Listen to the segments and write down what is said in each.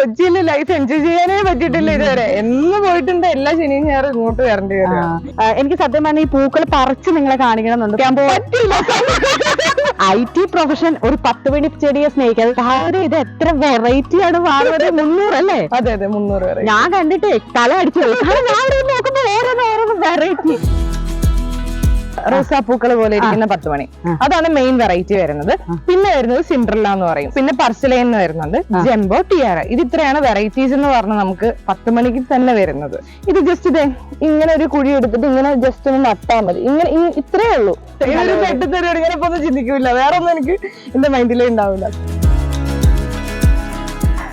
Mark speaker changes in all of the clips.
Speaker 1: കൊച്ചിയിലെ life enjoy ചെയ്യാനേ പറ്റിയിട്ടില്ല ഇതുവരെ. എന്ന് പോയിട്ടുണ്ട്. എല്ലാ ശനിയും ഞായറും ഇങ്ങോട്ട് വരേണ്ടി വരും.
Speaker 2: എനിക്ക് സത്യം പറഞ്ഞാൽ ഈ പൂക്കൾ പറിച്ച് നിങ്ങളെ കാണിക്കണമെന്നുണ്ട്. ഐ ടി പ്രൊഫഷൻ ഒരു പത്ത് മണി ചെടിയെ സ്നേഹിക്കാതെ കാര്യം ഇത് എത്ര വെറൈറ്റി ആണ് വാങ്ങുന്നത് മുന്നൂറ് അല്ലേ?
Speaker 1: അതെ അതെ മുന്നൂറ്
Speaker 2: ഞാൻ കണ്ടിട്ടേ തല അടിച്ചു. കാരണം ഞാൻ നോക്കുമ്പോ വേറെ വേറെ വെറൈറ്റി
Speaker 1: റോസാപ്പൂക്കൾ പോലെ ഇരിക്കുന്ന പത്ത് മണി. അതാണ് മെയിൻ വെറൈറ്റി വരുന്നത്. പിന്നെ വരുന്നത് സിൻഡ്രല്ല എന്ന് പറയും. പിന്നെ പർസിലൈൻ എന്ന് വരുന്നുണ്ട് ജംബോ ടിയാറ ഇത് ഇത്രയാണ് വെറൈറ്റീസ് എന്ന് പറഞ്ഞാൽ നമുക്ക് പത്ത് മണിക്ക് തന്നെ വരുന്നത്. ഇത് ജസ്റ്റ് ഇതേ ഇങ്ങനെ ഒരു കുഴി എടുത്തിട്ട് ഇങ്ങനെ ജസ്റ്റ് ഒന്ന് നട്ടാൽ മതി. ഇങ്ങനെ ഇത്രേ ഉള്ളൂ. ഒരു ഇങ്ങനെ ഇപ്പൊ ഒന്നും ചിന്തിക്കില്ല വേറെ ഒന്നും എനിക്ക് എന്റെ മൈൻഡിലേ ഉണ്ടാവില്ല.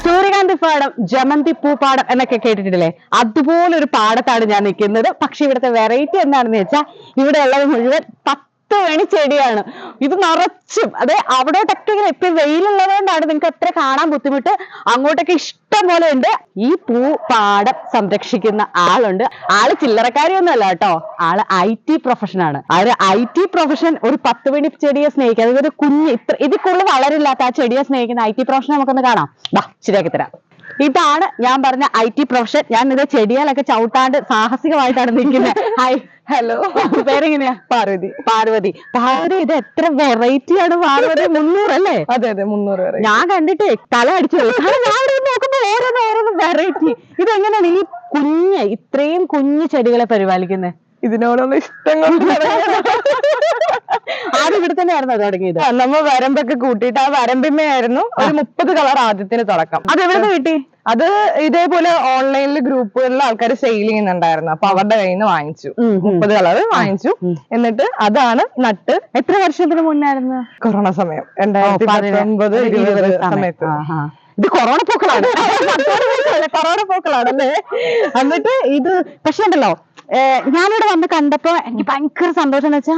Speaker 2: സൂര്യകാന്തി പാടം ജമന്തി പൂപ്പാടം എന്നൊക്കെ കേട്ടിട്ടില്ലേ? അതുപോലെ ഒരു പാടത്താണ് ഞാൻ നിൽക്കുന്നത്. പക്ഷെ ഇവിടുത്തെ വെറൈറ്റി എന്താണെന്ന് വെച്ചാൽ ഇവിടെ ഉള്ളത് മുഴുവൻ പത്ത് മണി ചെടിയാണ്. ഇത് നിറച്ചും. അതെ അവിടോട്ടൊക്കെ ഇങ്ങനെ ഇപ്പൊ വെയിലുള്ളത് കൊണ്ടാണ് നിങ്ങൾക്ക് അത്ര കാണാൻ ബുദ്ധിമുട്ട്. അങ്ങോട്ടൊക്കെ ഇഷ്ടം പോലെ ഉണ്ട് ഈ പൂ പാടം സംരക്ഷിക്കുന്ന ആളുണ്ട്. ആൾ ചില്ലറക്കാരിയൊന്നുമല്ല കേട്ടോ. ആൾ ഐ ടി പ്രൊഫഷൻ ആണ്. ആ ഒരു ഐ ടി പ്രൊഫഷൻ ഒരു പത്ത് മണി ചെടിയെ സ്നേഹിക്കുക. അതായത് ഒരു കുഞ്ഞ് ഇത്ര ഇതിൽ കൂടുതൽ വളരില്ലാത്ത ആ ചെടിയെ സ്നേഹിക്കുന്ന ഐ ടി പ്രൊഫഷൻ നമുക്കൊന്ന് കാണാം. വാ ശരിയാക്കി തരാം. ഇതാണ് ഞാൻ പറഞ്ഞ ഐ ടി പ്രൊഫഷൻ ഞാൻ ഇത് ചെടിയാലൊക്കെ ചവിട്ടാണ്ട് സാഹസികമായിട്ടാണ് നിൽക്കുന്നത് ഹായ്
Speaker 1: ഹലോ
Speaker 2: പേരെങ്ങനെയാ?
Speaker 1: പാർവതി.
Speaker 2: പാർവതി. പാർവതി ഇത് എത്ര വെറൈറ്റി ആണ് പാർവതി? മുന്നൂറ് അല്ലേ?
Speaker 1: അതെ അതെ മുന്നൂറ് വരെ
Speaker 2: ഞാൻ കണ്ടിട്ടേ തല അടിച്ചു. കാരണം ഞാൻ നോക്കുമ്പോ ഓരോന്ന് വേറെ വെറൈറ്റി ഇതെങ്ങനെയാണ് ഈ കുഞ്ഞ് ഇത്രയും കുഞ്ഞു ചെടികളെ പരിപാലിക്കുന്നത്?
Speaker 1: ഇതിനോടുള്ള ഇഷ്ടം കൊണ്ട്
Speaker 2: ആദ്യം ഇവിടെ തന്നെയായിരുന്നു തുടങ്ങിയത്.
Speaker 1: നമ്മൾ നമ്മ വരമ്പൊക്കെ കൂട്ടിയിട്ട് ആ വരമ്പിമ്മയായിരുന്നു. ഒരു മുപ്പത് കളർ ആദ്യത്തിന് തുടക്കം.
Speaker 2: അത് എവിടെ കിട്ടി?
Speaker 1: അത് ഇതേപോലെ ഓൺലൈനിൽ ഗ്രൂപ്പുകളിൽ ആൾക്കാർ സെയിൽ ചെയ്യുന്നുണ്ടായിരുന്നു. അപ്പൊ അവരുടെ കയ്യിൽ നിന്ന് വാങ്ങിച്ചു. മുപ്പത് കളർ വാങ്ങിച്ചു. എന്നിട്ട് അതാണ് നട്ട്.
Speaker 2: എത്ര വർഷത്തിന് മുന്നായിരുന്നു?
Speaker 1: കൊറോണ സമയം. രണ്ടായിരത്തി പത്തൊമ്പത് ഇരുപത് സമയത്ത്.
Speaker 2: ഇത് കൊറോണ പൂക്കളാണ് കൊറോണ പൂക്കളാണ് അല്ലേ? എന്നിട്ട് ഇത് പക്ഷെ ഉണ്ടല്ലോ ഏർ ഞാനിവിടെ വന്ന് കണ്ടപ്പോ എനിക്ക് ഭയങ്കര സന്തോഷം എന്ന് വെച്ചാ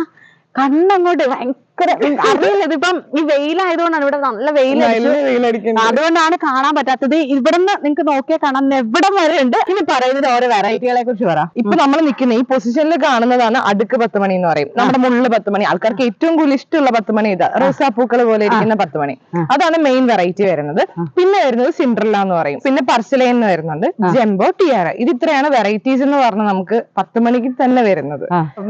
Speaker 2: കണ്ണങ്ങോട്ട് അറിയില്ല ഇതിപ്പം ഈ വെയിലായതുകൊണ്ടാണ് ഇവിടെ നല്ല വെയിൽ അതുകൊണ്ടാണ് കാണാൻ പറ്റാത്തത്. ഇവിടുന്ന് നിങ്ങൾക്ക് നോക്കിയാൽ കാണാൻ എവിടം വരെ ഉണ്ട്? ഇനി പറയുന്നത് ഓരോ വെറൈറ്റികളെ കുറിച്ച് പറ.
Speaker 1: ഇപ്പൊ നമ്മൾ നിൽക്കുന്ന ഈ പൊസിഷനിൽ കാണുന്നതാണ് അടുക്ക് പത്ത് മണി എന്ന് പറയും. നമ്മുടെ മുള്ള് പത്ത് മണി ആൾക്കാർക്ക് ഏറ്റവും കൂടുതൽ ഇഷ്ടമുള്ള പത്ത് മണി ഇതാ റോസാപ്പൂക്കൾ പോലെ ഇരിക്കുന്ന പത്ത് മണി അതാണ് മെയിൻ വെറൈറ്റി വരുന്നത്. പിന്നെ വരുന്നത് സിൻഡ്രല്ല എന്ന് പറയും. പിന്നെ പർസല എന്ന് വരുന്നുണ്ട്. ജംബോ ടിയാറ ഇത് ഇത്രയാണ് വെറൈറ്റീസ് എന്ന് പറഞ്ഞാൽ നമുക്ക് പത്ത് മണിക്ക് തന്നെ വരുന്നത്.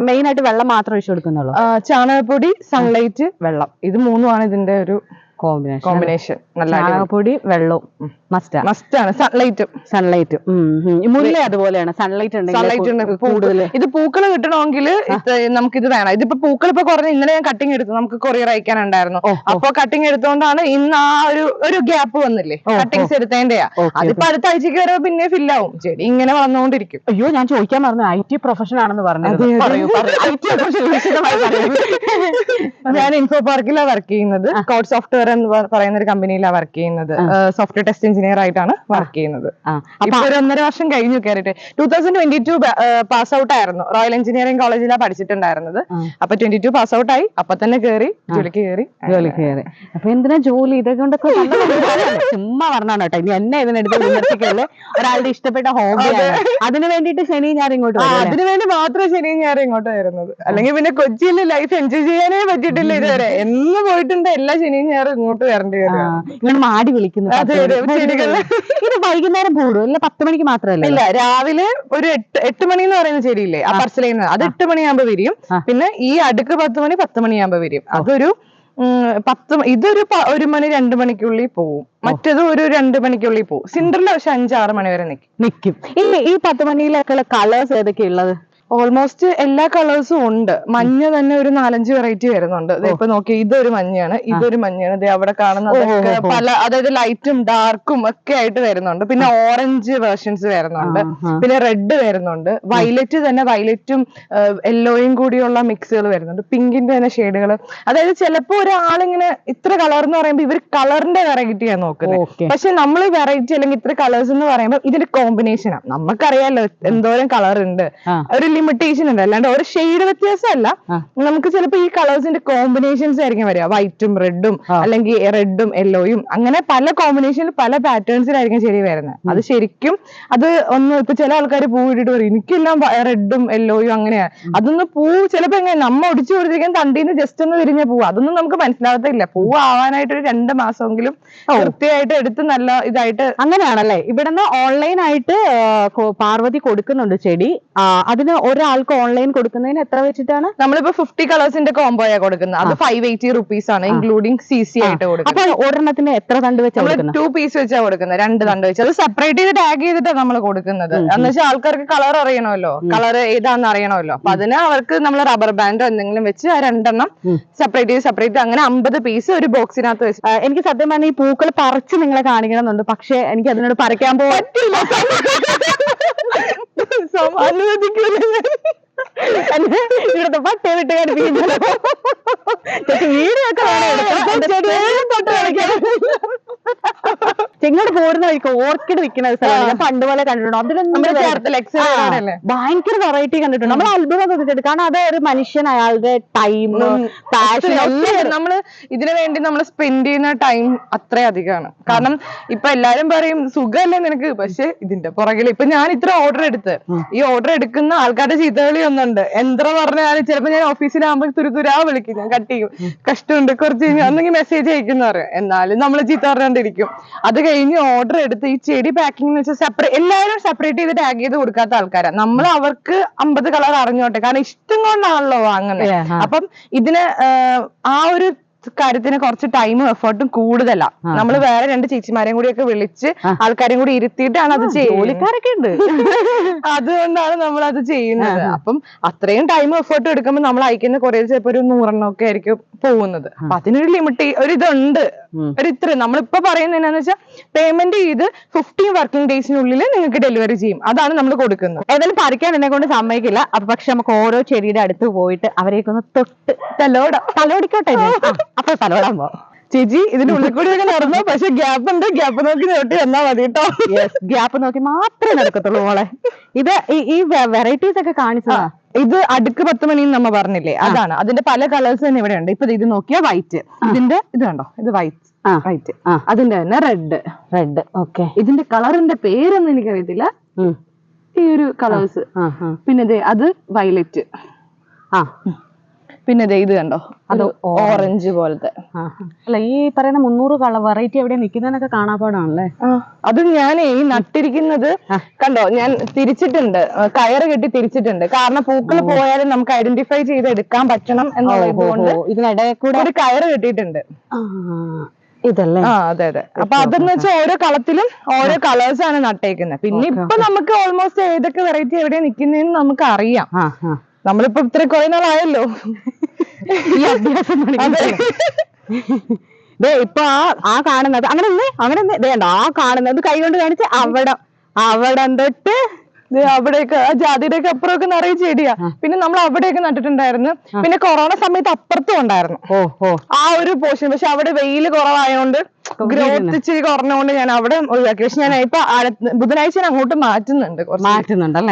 Speaker 2: മെയിൻ ആയിട്ട് വെള്ളം മാത്രം ഒഴിച്ചു കൊടുക്കുന്നുള്ളൂ.
Speaker 1: ചാണകപ്പൊടി സൺലൈറ്റ് വെള്ളം. ഇത് മൂന്നുമാണ് ഇതിന്റെ ഒരു
Speaker 2: കോമ്പിനേഷൻ
Speaker 1: കോമ്പിനേഷൻ നല്ല
Speaker 2: ചാണകപ്പൊടി വെള്ളവും. മസ്റ്റാണ്
Speaker 1: മസ്റ്റ് ആണ്. സൺലൈറ്റും
Speaker 2: സൺലൈറ്റ് മുല്ല അതുപോലെയാണ്. സൺലൈറ്റ്
Speaker 1: സൺലൈറ്റ് ഉണ്ട്
Speaker 2: ഉണ്ടെങ്കിൽ കൂടുതൽ
Speaker 1: ഇത് പൂക്കൾ കിട്ടണമെങ്കിൽ നമുക്ക് ഇത് വേണം. ഇതിപ്പോ പൂക്കൾ ഇപ്പൊ കുറഞ്ഞ ഇന്നലെ ഞാൻ കട്ടിങ് എടുത്തു. നമുക്ക് കൊറിയർ അയക്കാനുണ്ടായിരുന്നു. അപ്പൊ കട്ടിങ് എടുത്തോണ്ടാണ് ഇന്ന് ആ ഒരു ഒരു ഗ്യാപ്പ് വന്നില്ലേ? കട്ടിങ്സ് എടുത്തതിന്റെയാ അതിപ്പോ അടുത്ത ആഴ്ചക്ക് വരെ പിന്നെ ഫില്ലാവും ചെടി ഇങ്ങനെ വളർന്നുകൊണ്ടിരിക്കും.
Speaker 2: അയ്യോ ഞാൻ ചോദിക്കാൻ പറഞ്ഞു ഐ ടി പ്രൊഫഷൻ ആണെന്ന് പറഞ്ഞത്.
Speaker 1: ഞാൻ ഇൻഫോ പാർക്കിലാണ് വർക്ക് ചെയ്യുന്നത്. കോഡ് സോഫ്റ്റ്വെയർ എന്ന് പറയുന്ന ഒരു കമ്പനിയിലാണ് വർക്ക് ചെയ്യുന്നത്. സോഫ്റ്റ്വെയർ ടെസ്റ്റ് എഞ്ചിനീയർ ആയിട്ടാണ് വർക്ക് ചെയ്യുന്നത്. ഇപ്പൊ ഒരു ഒന്നര വർഷം കഴിഞ്ഞു കയറിയിട്ട് two thousand twenty two pass out ആയിരുന്നു. റോയൽ എഞ്ചിനീയറിംഗ് കോളേജിലാണ് പഠിച്ചിട്ടുണ്ടായിരുന്നത്. അപ്പൊ ട്വന്റി ടു പാസ് ഔട്ട് ആയി. അപ്പൊ തന്നെ കയറി ജോലിക്ക് കയറി
Speaker 2: ജോലി കയറി അപ്പൊ എന്തിനാ ജോലി? ഇതൊക്കെ? ചുമ്മാ പറഞ്ഞാണ് കേട്ടോ. ഇനി എന്നെ ഇതിനെടുത്ത് വിമർശിക്കല്ലേ? ഒരാളുടെ ഇഷ്ടപ്പെട്ട ഹോബി അതിന് വേണ്ടിയിട്ട് ശനി ഞാൻ ഇങ്ങോട്ട്?
Speaker 1: അതിനു വേണ്ടി മാത്രം ശനിയും ഞാൻ ഇങ്ങോട്ട് വരുന്നത്. അല്ലെങ്കിൽ പിന്നെ കൊച്ചിയിൽ ലൈഫ് എൻജോയ് ചെയ്യാനേ പറ്റിയിട്ടില്ല ഇതുവരെ. എന്ന് പോയിട്ടുണ്ട് എല്ലാ ശനിയും ഞായറും. ഇങ്ങോട്ട് വരേണ്ടി വരും
Speaker 2: ഇങ്ങനെ മാടി വിളിക്കുന്നു. ഇത് വൈകുന്നേരം കൂടും. അല്ല പത്ത് മണിക്ക് മാത്രമല്ല?
Speaker 1: ഇല്ല രാവിലെ ഒരു എട്ട് എട്ട് മണി എന്ന് പറയുന്ന ചെടിയില്ലേ ആ പർസലയിൽ അത് എട്ട് മണിയാകുമ്പോ വിരിയും. പിന്നെ ഈ അടുക്ക് പത്ത് മണി പത്ത് മണിയാകുമ്പോ വിരിയും. അതൊരു പത്ത് ഇതൊരു ഒരു മണി രണ്ട് മണിക്കുള്ളിൽ പോവും. മറ്റേത് ഒരു രണ്ട് മണിക്കുള്ളിൽ പോവും. സിൻഡറിൽ പക്ഷെ അഞ്ചാറ് മണി വരെ നിൽക്കും
Speaker 2: നിക്കും. ഈ ഈ പത്ത് മണിയിലൊക്കെ കളേഴ്സ് ഏതൊക്കെയാ ഉള്ളത്?
Speaker 1: ഓൾമോസ്റ്റ് എല്ലാ കളേഴ്സും ഉണ്ട്. മഞ്ഞ തന്നെ ഒരു നാലഞ്ച് വെറൈറ്റി വരുന്നുണ്ട്. ദേ ഇപ്പൊ നോക്കി ഇതൊരു മഞ്ഞയാണ്. ഇതൊരു മഞ്ഞയാണ്. ദേ അവിടെ കാണുന്നതൊക്കെ. പല അതായത് ലൈറ്റും ഡാർക്കും ഒക്കെ ആയിട്ട് വരുന്നുണ്ട്. പിന്നെ ഓറഞ്ച് വേർഷൻസ് വരുന്നുണ്ട്. പിന്നെ റെഡ് വരുന്നുണ്ട്. വയലറ്റ് തന്നെ വയലറ്റും യെല്ലോയും കൂടിയുള്ള മിക്സുകൾ വരുന്നുണ്ട്. പിങ്കിന്റെ തന്നെ ഷെയ്ഡുകൾ അതായത് ചിലപ്പോ ഒരാളിങ്ങനെ ഇത്ര കളർ എന്ന് പറയുമ്പോൾ ഇവർ കളറിന്റെ വെറൈറ്റിയാണ് നോക്കുന്നത് പക്ഷെ നമ്മൾ വെറൈറ്റി അല്ലെങ്കിൽ ഇത്ര കളേഴ്സ് എന്ന് പറയുമ്പോൾ ഇതിന്റെ കോമ്പിനേഷനാണ് നമുക്കറിയാലോ എന്തോരം കളർ ഉണ്ട്. ഒരു ലിമിറ്റേഷൻ ഉണ്ട് അല്ലാണ്ട് ഒരു ഷെയ്ഡ് വ്യത്യാസമല്ല. നമുക്ക് ചിലപ്പോ ഈ കളേഴ്സിന്റെ കോമ്പിനേഷൻസ് ആയിരിക്കും വരിക. വൈറ്റും റെഡും അല്ലെങ്കിൽ റെഡും യെല്ലോയും അങ്ങനെ പല കോമ്പിനേഷനിൽ പല പാറ്റേൺസിലായിരിക്കും ചെടി വരുന്നത്. അത് ശരിക്കും അത് ഒന്ന് ഇപ്പൊ ചില ആൾക്കാർ പൂ ഇട്ടിട്ട് പറയും എനിക്കെല്ലാം റെഡും യെല്ലോയും അങ്ങനെയാണ് അതൊന്ന് പൂ ചിലപ്പോ എങ്ങനെ നമ്മ ഒടിച്ചു കൊടുത്തിരിക്കാൻ തണ്ടീന്ന് ജസ്റ്റ് ഒന്ന് വിരിഞ്ഞ പൂ അതൊന്നും നമുക്ക് മനസ്സിലാവത്തില്ല. പൂ ആവാനായിട്ട് ഒരു രണ്ട് മാസമെങ്കിലും കൃത്യമായിട്ട് എടുത്ത് നല്ല ഇതായിട്ട്
Speaker 2: അങ്ങനെയാണല്ലേ? ഇവിടുന്ന് ഓൺലൈൻ ആയിട്ട് പാർവതി കൊടുക്കുന്നുണ്ട് ചെടി. അതിന് ഒരാൾക്ക് ഓൺലൈൻ കൊടുക്കുന്നതിന് എത്ര വെച്ചിട്ടാണ്?
Speaker 1: നമ്മളിപ്പോ ഫിഫ്റ്റി കളേഴ്സിന്റെ കോംബോയാ കൊടുക്കുന്നത്. അത് ഫൈവ് എയ്റ്റി റുപ്പീസ് ആണ് ഇൻക്ലൂഡിംഗ് സി സി ആയിട്ട് കൊടുക്കുന്നത്.
Speaker 2: അപ്പൊ ഒരെണ്ണത്തിന് എത്ര തണ്ട് വെച്ചാൽ
Speaker 1: ടു പീസ് വെച്ചാ കൊടുക്കുന്നത് രണ്ട് തണ്ട് വെച്ച്. അത് സെപ്പറേറ്റ് ചെയ്ത് ടാഗ് ചെയ്തിട്ടാണ് നമ്മൾ കൊടുക്കുന്നത്. എന്ന് വെച്ചാൽ ആൾക്കാർക്ക് കളർ അറിയണമല്ലോ. കളർ ഏതാന്ന് അറിയണമല്ലോ. അപ്പൊ അതിന് അവർക്ക് നമ്മൾ റബ്ബർ ബാൻഡോ എന്തെങ്കിലും വെച്ച് ആ രണ്ടെണ്ണം സെപ്പറേറ്റ് ചെയ്ത് സെപ്പറേറ്റ് അങ്ങനെ അമ്പത് പീസ് ഒരു ബോക്സിനകത്ത് വെച്ച്.
Speaker 2: എനിക്ക് സത്യം പറഞ്ഞാൽ ഈ പൂക്കൾ പറിച്ച് നിങ്ങളെ കാണിക്കണമെന്നുണ്ട്. പക്ഷെ എനിക്ക് അതിനോട് പറിക്കാൻ പോകാൻ
Speaker 1: സോ അനുവദിക്കൂല ഞാൻ.
Speaker 2: എന്നെ ഇവിടുത്തെ പട്ടേ വിട്ട് എടുക്കാൻ. എന്റെ ചെടിയെല്ലാം തൊട്ട് കളിക്കാൻ. ചെങ്ങോട് പോരുന്ന വഴിക്ക് ഓർക്കിഡ് വിൽക്കുന്ന ഒരു സ്ഥലമാണ്. ഞാൻ പണ്ട് പോലെ കണ്ടിട്ടുണ്ട്. അതിലൊന്നും ഭയങ്കര വെറൈറ്റി കണ്ടിട്ടുണ്ട്. നമ്മൾ അത്ഭുതം തോന്നിയിട്ടുണ്ട് കാരണം അത് ഒരു മനുഷ്യൻ അയാളുടെ ടൈം പാഷൻ
Speaker 1: നമ്മൾ നമ്മൾ ഇതിനു വേണ്ടി നമ്മൾ സ്പെൻഡ് ചെയ്യുന്ന ടൈം അത്ര അധികമാണ്. കാരണം ഇപ്പൊ എല്ലാരും പറയും സുഖമല്ലേ നിനക്ക്? പക്ഷെ ഇതിന്റെ പുറകിൽ ഇപ്പൊ ഞാൻ ഇത്ര ഓർഡർ എടുത്ത്. ഈ ഓർഡർ എടുക്കുന്ന ആൾക്കാരുടെ ചീത്തകളി ഒന്നുണ്ട്. എന്ത്ര പറഞ്ഞാൽ ചിലപ്പോ ഞാൻ ഓഫീസിലാകുമ്പോൾ തുരുതുരാ വിളിക്കും. ഞാൻ കട്ട് ചെയ്യും. കഷ്ടമുണ്ട് കുറച്ച് കഴിഞ്ഞാൽ ഒന്നെങ്കിൽ മെസ്സേജ് അയക്കുന്ന പറയും. എന്നാലും നമ്മൾ ചീത്ത പറഞ്ഞോണ്ടിരിക്കും. അത് കഴിഞ്ഞ് ഓർഡർ എടുത്ത് ഈ ചെടി പാക്കിംഗ് വെച്ചാൽ സെപ്പറേറ്റ് എല്ലാവരും സെപ്പറേറ്റ് ചെയ്ത് ടാഗ് ചെയ്ത് കൊടുക്കാത്ത ആൾക്കാരാണ് നമ്മൾ അവർക്ക് അമ്പത് കളർ അറിഞ്ഞോട്ടെ. കാരണം ഇഷ്ടം കൊണ്ടാണല്ലോ വാങ്ങുന്നത്. അപ്പം ഇതിന് ആ ഒരു കാര്യത്തിന് കുറച്ച് ടൈമും എഫേർട്ടും കൂടുതലാ. നമ്മൾ വേറെ രണ്ട് ചേച്ചിമാരെയും കൂടി ഒക്കെ വിളിച്ച് ആൾക്കാരെയും കൂടി ഇരുത്തിയിട്ടാണ് അത്
Speaker 2: ജോലിക്കാരൊക്കെ ഉണ്ട്.
Speaker 1: അതുകൊണ്ടാണ് നമ്മൾ അത് ചെയ്യുന്നത് അപ്പം അത്രയും ടൈമും എഫേർട്ടും എടുക്കുമ്പോൾ നമ്മൾ അയക്കുന്ന കുറേ ചിലപ്പോ ഒരു നൂറെണ്ണം ഒക്കെ ആയിരിക്കും പോകുന്നത്. അപ്പൊ അതിനൊരു ലിമിറ്റ് ഒരു ഇതുണ്ട്. ഒരു ഇത്ര. നമ്മളിപ്പോ പറയുന്നത് എന്നാന്ന് വെച്ചാൽ പേയ്മെന്റ് ചെയ്ത് ഫിഫ്റ്റീൻ വർക്കിംഗ് ഡേയ്സിനുള്ളിൽ നിങ്ങൾക്ക് ഡെലിവറി ചെയ്യും. അതാണ് നമ്മൾ കൊടുക്കുന്നത്.
Speaker 2: ഏതായാലും പറിക്കാൻ എന്നെ കൊണ്ട് സമ്മതിക്കില്ല. അപ്പൊ പക്ഷെ നമുക്ക് ഓരോ ചെടിയുടെ അടുത്ത് പോയിട്ട് അവരെയൊക്കെ ഒന്ന് തൊട്ട്
Speaker 1: തലോട
Speaker 2: തലോടിക്കോട്ടെ അപ്പൊ തലോടാൻ പോവാം
Speaker 1: ചേച്ചി ഇതിന്റെ ഉള്ളിൽ കൂടി ഒക്കെ നടന്നു? പക്ഷെ ഗ്യാപ്പ് ഉണ്ട്. ഗ്യാപ്പ് നോക്കി നോട്ടി വന്നാ മതി കേട്ടോ
Speaker 2: ഗ്യാപ്പ് നോക്കി മാത്രമേ നടക്കത്തുള്ളൂ മോളെ. ഇത് ഈ- വെറൈറ്റീസ് ഒക്കെ കാണിച്ചതാ?
Speaker 1: ഇത് അടുക്ക് പത്ത് മണി നമ്മ പറഞ്ഞില്ലേ? അതാണ്. അതിന്റെ പല കളേഴ്സ് തന്നെ ഇവിടെ ഉണ്ട്. ഇപ്പൊ ഇത് നോക്കിയാ വൈറ്റ് ഇതിന്റെ ഇത് കണ്ടോ? ഇത് വൈറ്റ്. വൈറ്റ്. അതിന്റെ തന്നെ റെഡ്
Speaker 2: റെഡ് ഓക്കെ
Speaker 1: ഇതിന്റെ കളറിന്റെ പേരൊന്നും എനിക്കറിയത്തില്ല. ഈ ഒരു കളേഴ്സ് പിന്നെ ദേ അത് വയലറ്റ്
Speaker 2: ആ.
Speaker 1: പിന്നെ ദേ ഇത് കണ്ടോ? അത് ഓറഞ്ച് പോലത്തെ.
Speaker 2: അല്ല ഈ പറയുന്ന മുന്നൂറ് കളർ വെറൈറ്റി എവിടെ നിക്കുന്നതൊക്കെ കാണാപ്പാടാണല്ലേ
Speaker 1: അത് ഞാൻ ഈ നട്ടിരിക്കുന്നത് കണ്ടോ? ഞാൻ തിരിച്ചിട്ടുണ്ട്. കയറ് കെട്ടി തിരിച്ചിട്ടുണ്ട്. കാരണം പൂക്കൾ പോയാലും നമുക്ക് ഐഡന്റിഫൈ ചെയ്ത് എടുക്കാൻ പറ്റണം എന്നുള്ളത്
Speaker 2: ഇതിനിടയിൽ കൂടെ
Speaker 1: ഒരു കയറ് കെട്ടിയിട്ടുണ്ട്.
Speaker 2: ആ, ഇതല്ലേ?
Speaker 1: ആ അതെ അതെ. അപ്പൊ അതെന്ന് വെച്ചാൽ ഓരോ കളത്തിലും ഓരോ കളേഴ്സ് ആണ് നട്ടേക്കുന്നത്. പിന്നെ ഇപ്പൊ നമുക്ക് ഓൾമോസ്റ്റ് ഏതൊക്കെ വെറൈറ്റി എവിടെയാ നിക്കുന്നതെന്ന് നമുക്ക് അറിയാം നമ്മളിപ്പോ ഇത്ര കുറെ നാളായല്ലോ.
Speaker 2: ഈ അഭ്യാസം
Speaker 1: അതെ.
Speaker 2: ദേ ഇപ്പൊ ആ ആ കാണുന്നത് അങ്ങനെ അങ്ങനെ ആ കാണുന്നത് കൈ കൊണ്ട് കാണിച്ച് അവിടെ അവിടെ തൊട്ട്
Speaker 1: അവിടെയൊക്കെ ആ ജാതിയുടെ ഒക്കെ അപ്പുറമൊക്കെ നിറയെ ചെടിയാ. പിന്നെ നമ്മൾ അവിടെയൊക്കെ നട്ടിട്ടുണ്ടായിരുന്നു. പിന്നെ കൊറോണ സമയത്ത് അപ്പുറത്തും ഉണ്ടായിരുന്നു. ആ ഒരു പോഷൻ പക്ഷെ അവിടെ വെയിൽ കുറവായതുകൊണ്ട് ഗ്രോത്ത് ഇച്ചിരി കുറഞ്ഞുകൊണ്ട് ഞാൻ അവിടെ ഒഴിവാക്കി പക്ഷെ ഞാൻ ഇപ്പൊ ബുധനാഴ്ച ഞാൻ അങ്ങോട്ട് മാറ്റുന്നുണ്ട് മാറ്റുന്നുണ്ട്.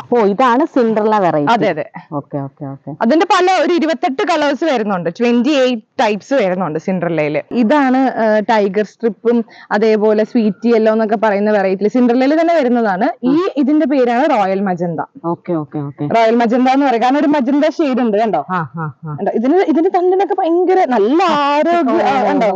Speaker 2: അപ്പോ ഇതാണ് സിൻഡ്രല്ല വെറൈറ്റി
Speaker 1: അതെ അതെ.
Speaker 2: Okay okay okay.
Speaker 1: അതിന്റെ പല ഒരു ഇരുപത്തെട്ട് കളേഴ്സ് വരുന്നുണ്ട്. ട്വന്റി എയ്റ്റ് ടൈപ്സ് വരുന്നുണ്ട് സിൻഡർലയിൽ ഇതാണ് ടൈഗർ സ്ട്രിപ്പും അതേപോലെ സ്വീറ്റ് യെല്ലോ എന്നൊക്കെ പറയുന്ന വെറൈറ്റി സിൻഡർലയിൽ തന്നെ വരുന്നതാണ്. ഈ ഇതിന്റെ പേരാണ് royal magenta.
Speaker 2: Okay okay okay.
Speaker 1: Royal magenta എന്ന് പറയും. കാരണം ഒരു മജന്ത ഷെയ്ഡ് ഉണ്ട് കണ്ടോ? കണ്ടോ? ഇതിന് ഇതിന്റെ തണ്ടിനൊക്കെ ഭയങ്കര നല്ല ആരോഗ്യ ആ, കണ്ടോ?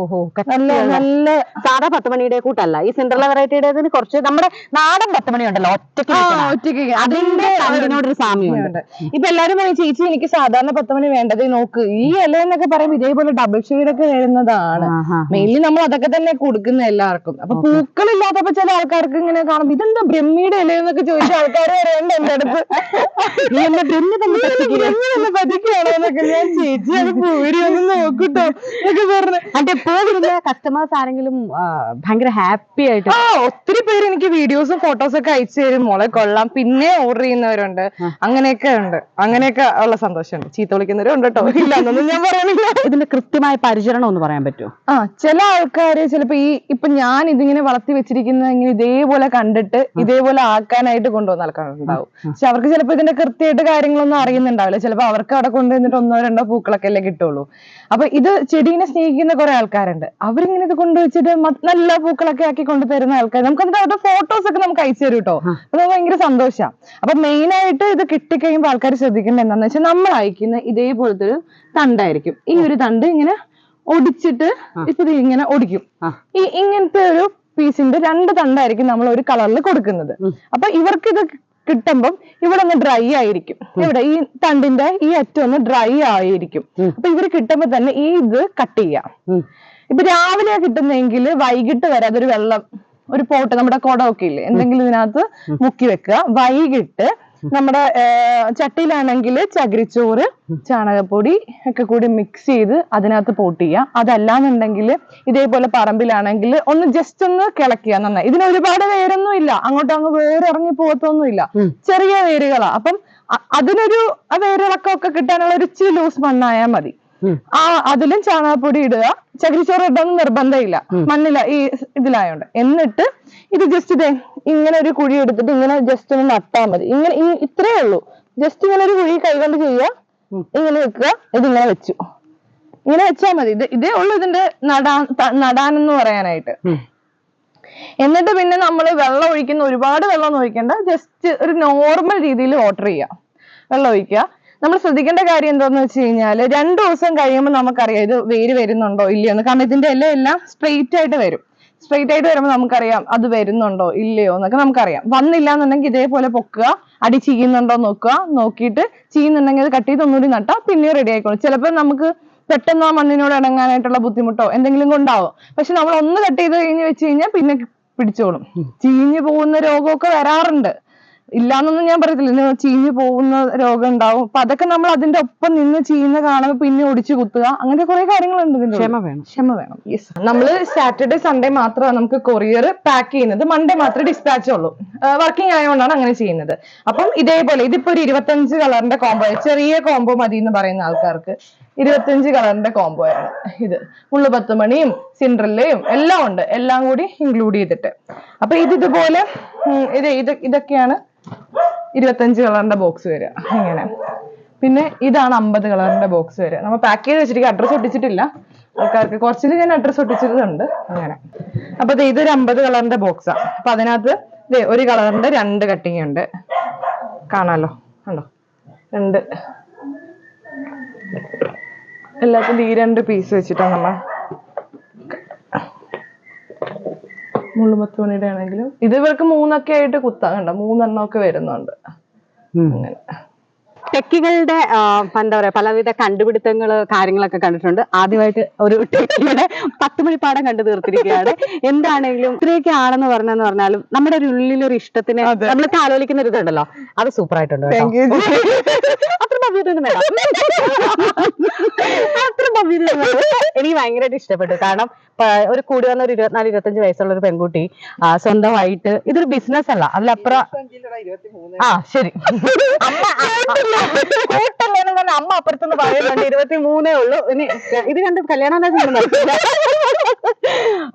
Speaker 1: നല്ല നല്ല
Speaker 2: സാധാ പത്ത് മണിയുടെ കൂട്ടല്ല. ഈ സിൻഡ്രല്ല വെറൈറ്റിയുടെ കുറച്ച് നമ്മുടെ നാടൻ പത്ത് മണി ഉണ്ടല്ലോ ഒറ്റയ്ക്ക്
Speaker 1: ആ. ഒറ്റയ്ക്ക്
Speaker 2: അതിന്റെ തണ്ടിനോടൊരു സാമ്യമുണ്ട്
Speaker 1: ഉണ്ട്. ഇപ്പൊ എല്ലാരും പറയും ചേച്ചി എനിക്ക് സാധാരണ പത്ത് മണി വേണ്ടത് നോക്ക്. ഈ ഇല എന്നൊക്കെ പറയുമ്പോ ഇതേപോലെ ഡബിൾ ഷെയ്ഡ് ഒക്കെ വരുന്നതാണ്.
Speaker 2: ആഹാ.
Speaker 1: മെയിൻലി നമ്മൾ അതൊക്കെ തന്നെ കൊടുക്കുന്ന എല്ലാവർക്കും. അപ്പൊ പൂക്കളില്ലാത്തപ്പോ ചില ആൾക്കാർക്ക് ഇങ്ങനെ കാണും ഇതെന്താ ബ്രഹ്മിയുടെ ഇല എന്നൊക്കെ ചോദിച്ച ആൾക്കാർ ഉണ്ട് എന്റെ അടുത്ത്
Speaker 2: നീ എന്നെ ബ്രഹ്മി തന്നെ പറ്റിക്കുക.
Speaker 1: ബ്രഹ്മി തന്നെ എന്നൊക്കെ ഞാൻ ചേച്ചി അത് പൂരി ഒന്ന് നോക്കൂട്ടോ എന്നൊക്കെ പറഞ്ഞു.
Speaker 2: അതെ പോകുന്ന കസ്റ്റമേഴ്സ് ആരെങ്കിലും ഭയങ്കര ഹാപ്പി ആയിട്ട്
Speaker 1: ആ ഒത്തിരി പേര് എനിക്ക് വീഡിയോസും ഫോട്ടോസും ഒക്കെ അയച്ചു തരും. മോളെ കൊള്ളാം. പിന്നെ ഓർഡർ ചെയ്യുന്നവരുണ്ട്. അങ്ങനെയൊക്കെ ഉണ്ട്. അങ്ങനെയൊക്കെ ഉള്ള സന്തോഷമുണ്ട്. ചീത്ത വിളിക്കുന്നവരും ഉണ്ട് കേട്ടോ ഇല്ല എന്നൊന്നും ഞാൻ പറയണില്ല.
Speaker 2: ഇതിന്റെ കൃത്യമായ പരിചരണം ഒന്ന് പറയാൻ പറ്റുമോ?
Speaker 1: ആ ചില ആൾക്കാര് ചിലപ്പോ ഈ ഇപ്പൊ ഞാൻ ഇതിങ്ങനെ വളർത്തി വെച്ചിരിക്കുന്ന ഇങ്ങനെ ഇതേപോലെ കണ്ടിട്ട് ഇതേപോലെ ആക്കാനായിട്ട് കൊണ്ടുവന്ന ആൾക്കാരുണ്ടാവും പക്ഷെ അവർക്ക് ചിലപ്പോൾ ഇതിന്റെ കൃത്യമായിട്ട് കാര്യങ്ങളൊന്നും അറിയുന്നുണ്ടാവില്ല. ചിലപ്പോൾ അവർക്ക് അവിടെ കൊണ്ടുവന്നിട്ട് ഒന്നോ രണ്ടോ പൂക്കളൊക്കെ അല്ലേ കിട്ടുള്ളൂ. അപ്പൊ ഇത് ചെടീനെ സ്നേഹിക്കുന്ന കുറെ ആൾക്കാരുണ്ട്. അവരിങ്ങനെ ഇത് കൊണ്ടുവച്ചിട്ട് നല്ല പൂക്കളൊക്കെ ആക്കി കൊണ്ടു തരുന്ന ആൾക്കാർ നമുക്ക് എന്നിട്ട് അവരുടെ ഫോട്ടോസ് ഒക്കെ നമുക്ക് അയച്ചു തരും കേട്ടോ അത് ഭയങ്കര സന്തോഷമാണ് അപ്പൊ മെയിൻ ആയിട്ട് ഇത് കിട്ടിക്കഴിയുമ്പോൾ ആൾക്കാർ ശ്രദ്ധിക്കേണ്ടത് എന്താണെന്ന് വെച്ചാൽ നമ്മൾ അയക്കുന്ന ഇതേപോലത്തെ ഒരു തണ്ടായിരിക്കും. ഈ ഒരു തണ്ട് ഇങ്ങനെ ഒടിച്ചിട്ട് ഇപ്പൊ ഇങ്ങനെ ഒടിക്കും. ഈ ഇങ്ങനത്തെ ഒരു പീസിന്റെ രണ്ട് തണ്ടായിരിക്കും നമ്മൾ ഒരു കളറിൽ കൊടുക്കുന്നത്. അപ്പൊ ഇവർക്ക് ഇത് കിട്ടുമ്പം ഇവിടെ ഒന്ന് ഡ്രൈ ആയിരിക്കും. ഇവിടെ ഈ തണ്ടിന്റെ ഈ അറ്റം ഒന്ന് ഡ്രൈ ആയിരിക്കും. അപ്പൊ ഇവർ കിട്ടുമ്പോ തന്നെ ഈ ഇത് കട്ട് ചെയ്യാം. ഇപ്പൊ രാവിലെ കിട്ടുന്നെങ്കിൽ വൈകിട്ട് വരെ അതൊരു വെള്ളം ഒരു പോട്ട് നമ്മുടെ കുടമൊക്കെ ഇല്ലേ? എന്തെങ്കിലും ഇതിനകത്ത് മുക്കി വെക്കുക. വൈകിട്ട് നമ്മുടെ ചട്ടിയിലാണെങ്കിൽ ചകിരിച്ചോറ് ചാണകപ്പൊടി ഒക്കെ കൂടി മിക്സ് ചെയ്ത് അതിനകത്ത് പോട്ട് ചെയ്യുക അതല്ലാന്നുണ്ടെങ്കിൽ ഇതേപോലെ പറമ്പിലാണെങ്കിൽ ഒന്ന് ജസ്റ്റ് ഒന്ന് കിളക്കുക നന്നായി. ഇതിന് ഒരുപാട് വേരൊന്നും ഇല്ല. അങ്ങോട്ടും അങ്ങ് വേറെ ഇറങ്ങി പോകത്തൊന്നുമില്ല ചെറിയ വേരുകളാ. അപ്പം അതിനൊരു വേരിളക്കമൊക്കെ കിട്ടാനുള്ള ഒരു ഇച്ചിരി ലൂസ് മണ്ണായാൽ മതി. ആ അതിലും ചാണകപ്പൊടി ഇടുക. ചകിരിച്ചോറ് ഇടണമെന്ന് നിർബന്ധമില്ല. മണ്ണില ഈ ഇതിലായോണ്ട്. എന്നിട്ട് ഇത് ജസ്റ്റ് ഇതേ ഇങ്ങനെ ഒരു കുഴി എടുത്തിട്ട് ഇങ്ങനെ ജസ്റ്റ് ഒന്ന് നട്ടാൽ മതി. ഇങ്ങനെ ഇത്രേ ഉള്ളൂ. ജസ്റ്റ് ഇങ്ങനെ ഒരു കുഴി കൈകൊണ്ട് ചെയ്യുക. ഇങ്ങനെ വെക്കുക. ഇതിങ്ങനെ വെച്ചു. ഇങ്ങനെ വെച്ചാൽ മതി. ഇത് ഇതേ ഉള്ളൂ ഇതിന്റെ നടാൻ നടാൻ നടാനെന്ന് പറയാനായിട്ട്. എന്നിട്ട് പിന്നെ നമ്മൾ വെള്ളം ഒഴിക്കുന്ന ഒരുപാട് വെള്ളം ഒന്നും ഒഴിക്കണ്ട. ജസ്റ്റ് ഒരു നോർമൽ രീതിയിൽ വാട്ടർ ചെയ്യുക. വെള്ളം ഒഴിക്കുക. നമ്മൾ ശ്രദ്ധിക്കേണ്ട കാര്യം എന്താന്ന് വെച്ച് കഴിഞ്ഞാൽ രണ്ടു ദിവസം കഴിയുമ്പോൾ നമുക്കറിയാം ഇത് വേര് വരുന്നുണ്ടോ ഇല്ലയോ എന്ന് കാരണം ഇതിന്റെ ഇല എല്ലാം സ്ട്രെയിറ്റ് ആയിട്ട് വരും. സ്ട്രെയിറ്റ് ആയിട്ട് വരുമ്പോൾ നമുക്കറിയാം അത് വരുന്നുണ്ടോ ഇല്ലയോ എന്നൊക്കെ നമുക്കറിയാം. വന്നില്ല എന്നുണ്ടെങ്കിൽ ഇതേപോലെ പൊക്കുക അടി ചീയുന്നുണ്ടോ നോക്കുക നോക്കിയിട്ട് ചീയുന്നുണ്ടെങ്കിൽ അത് കട്ട് ചെയ്ത് ഒന്നുകൂടി നട്ടാൽ പിന്നെ റെഡി ആയിക്കോളും. ചിലപ്പോൾ നമുക്ക് പെട്ടെന്ന് ആ മണ്ണിനോട് ഇണങ്ങാനായിട്ടുള്ള ബുദ്ധിമുട്ടോ എന്തെങ്കിലും കൊണ്ടാവും. പക്ഷെ നമ്മൾ ഒന്ന് കട്ട് ചെയ്ത് കഴിഞ്ഞ് വെച്ച് കഴിഞ്ഞാൽ പിന്നെ പിടിച്ചോളും. ചീഞ്ഞു പോകുന്ന രോഗമൊക്കെ വരാറുണ്ട്. ഇല്ലാന്നൊന്നും ഞാൻ പറയത്തില്ല. ചീഞ്ഞു പോകുന്ന രോഗം ഉണ്ടാവും. അപ്പൊ അതൊക്കെ നമ്മൾ അതിന്റെ ഒപ്പം നിന്ന് ചീഞ്ഞ കാണുമ്പോൾ പിന്നെ ഒടിച്ചു കുത്തുക. അങ്ങനെ കുറെ കാര്യങ്ങളുണ്ട് ഇതിന്റെ.
Speaker 2: ക്ഷമ വേണം.
Speaker 1: ക്ഷമ വേണം. യെസ് നമ്മൾ സാറ്റർഡേ സൺഡേ മാത്രമാണ് നമുക്ക് കൊറിയർ പാക്ക് ചെയ്യുന്നത്. മൺഡേ മാത്രമേ ഡിസ്പാച്ച് ഉള്ളൂ. വർക്കിംഗ് ആയതുകൊണ്ടാണ് അങ്ങനെ ചെയ്യുന്നത്. അപ്പം ഇതേപോലെ ഇതിപ്പോ ഒരു ഇരുപത്തഞ്ച് കളറിന്റെ കോംബോ ചെറിയ കോംബോ മതി എന്ന് പറയുന്ന ആൾക്കാർക്ക് ഇരുപത്തഞ്ച് കളറിന്റെ കോംബോയാണ് ഇത് മുള്ളു പത്ത് മണിയും സിൻഡ്രല്ലയും എല്ലാം ഉണ്ട്. എല്ലാം കൂടി ഇൻക്ലൂഡ് ചെയ്തിട്ട്. അപ്പൊ ഇത് ഇതുപോലെ ഇത് ഇത് ഇതൊക്കെയാണ് ഇരുപത്തഞ്ച് കളറിന്റെ ബോക്സ് വരിക. ഇങ്ങനെ. പിന്നെ ഇതാണ് അമ്പത് കളറിന്റെ ബോക്സ് വരിക. നമ്മൾ പാക്ക് ചെയ്ത് വെച്ചിരിക്കും അഡ്രസ് ഒട്ടിച്ചിട്ടില്ല. ആൾക്കാർക്ക് കുറച്ചിൽ ഞാൻ അഡ്രസ് ഒട്ടിച്ചിട്ടുണ്ട്. അങ്ങനെ. അപ്പൊ ഇതൊരു അമ്പത് കളറിന്റെ ബോക്സാ അപ്പൊ അതിനകത്ത് ദേ ഒരു കളറിന്റെ രണ്ട് കട്ടിങ് ഉണ്ട്. കാണാലോ. കണ്ടോ? രണ്ട്. എല്ലാത്തിനും ഈ രണ്ട് പീസ് വെച്ചിട്ടാണ് നമ്മൾ മുള്ളുമത്ത് മണിയുടെ ആണെങ്കിലും ഇത് ഇവർക്ക് മൂന്നൊക്കെ ആയിട്ട് കുത്താൻ കണ്ടോ? മൂന്നെണ്ണമൊക്കെ വരുന്നുണ്ട്. അങ്ങനെ.
Speaker 2: ടെക്കികളുടെ എന്താ പറയാ പലവിധ കണ്ടുപിടുത്തങ്ങൾ കാര്യങ്ങളൊക്കെ കണ്ടിട്ടുണ്ട്. ആദ്യമായിട്ട് ഒരു ടെക്കിയുടെ പത്ത് മണിപ്പാടം കണ്ടു തീർത്തിരിക്കുകയാണ്. എന്താണെങ്കിലും ഇത്രയൊക്കെ ആണെന്ന് പറഞ്ഞെന്ന് പറഞ്ഞാലും നമ്മുടെ ഒരു ഉള്ളിൽ ഒരു ഇഷ്ടത്തിന് നമ്മളൊക്കെ ആലോചിക്കുന്ന ഒരു ഇതുണ്ടല്ലോ. അത് സൂപ്പർ ആയിട്ടുണ്ട് കേട്ടോ. അത്ര ഭവ്യതൊന്നും വേണ്ട. അത്ര ഭവ്യതൊന്നും വേണ്ട. എനിക്ക് ഭയങ്കരമായിട്ട് ഇഷ്ടപ്പെട്ടു. കാരണം ഒരു കൂടി വന്ന ഒരു ഇരുപത്തിനാല് ഇരുപത്തഞ്ച് വയസ്സുള്ള ഒരു പെൺകുട്ടി സ്വന്തമായിട്ട് ഇതൊരു ബിസിനസ് അല്ല. അതിലപ്പുറം ആ ശരി അമ്മ കൂട്ടല്ലേ എന്ന് പറഞ്ഞ അമ്മ പറയുന്നുണ്ട് ഇരുപത്തി മൂന്നേ ഉള്ളൂ. ഇനി ഇത് കണ്ട് കല്യാണം ചെയ്യുന്നത്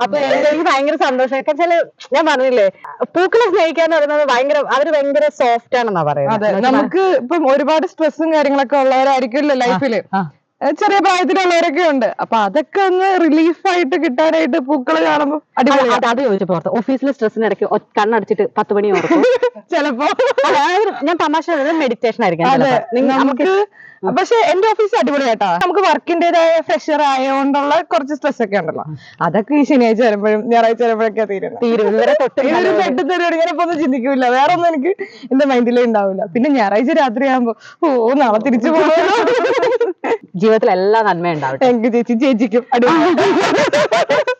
Speaker 2: അപ്പൊ എനിക്ക് ഭയങ്കര സന്തോഷം. വെച്ചാൽ ഞാൻ പറഞ്ഞില്ലേ പൂക്കളെ സ്നേഹിക്കാൻ പറയുന്നത് ഭയങ്കര അവർ ഭയങ്കര സോഫ്റ്റ് ആണെന്നാ പറയുന്നത്.
Speaker 1: നമുക്ക് ഇപ്പം ഒരുപാട് സ്ട്രെസ്സും കാര്യങ്ങളൊക്കെ ഉള്ളവരായിരിക്കുമല്ലോ
Speaker 2: ലൈഫിൽ.
Speaker 1: ചെറിയ പ്രായത്തിലുള്ളവരൊക്കെ ഉണ്ട്. അപ്പൊ അതൊക്കെ ഒന്ന് റിലീഫ് ആയിട്ട് കിട്ടാനായിട്ട് പൂക്കൾ കാണുമ്പോ അടിപൊളി
Speaker 2: അത് ചോദിച്ചപ്പോ ഓർത്തു ഓഫീസിലെ സ്ട്രെസ്സിന് ഇടയ്ക്ക് കണ്ണടച്ചിട്ട് പത്ത് മണി ഓർക്കും
Speaker 1: ചിലപ്പോ.
Speaker 2: ഞാൻ തമാശ മെഡിറ്റേഷൻ ആയിരിക്കും. നമുക്ക്
Speaker 1: പക്ഷെ എന്റെ ഓഫീസ് അടിപൊളി കേട്ടോ നമുക്ക് വർക്കിന്റേതായ ഫ്രഷർ ആയതുകൊണ്ടുള്ള കുറച്ച് സ്ട്രെസ് ഒക്കെ ഉണ്ടല്ലോ. അതൊക്കെ ഈ ശനിയാഴ്ച വരുമ്പോഴും ഞായറാഴ്ച വരുമ്പോഴൊക്കെ തീരുന്നത്.
Speaker 2: തീരും.
Speaker 1: തരുവാണ്. ഞാനിപ്പോ ഒന്നും ചിന്തിക്കൂല. വേറെ ഒന്നും എനിക്ക് എന്റെ മൈൻഡിലേ ഉണ്ടാവില്ല പിന്നെ ഞായറാഴ്ച രാത്രി ആകുമ്പോ ഓ നാളെ തിരിച്ചു പോകുന്നു
Speaker 2: ജീവിതത്തിൽ എല്ലാ നന്മ താങ്ക്
Speaker 1: എനിക്ക് ചേച്ചി. ചേച്ചിക്കും അടിപൊളി.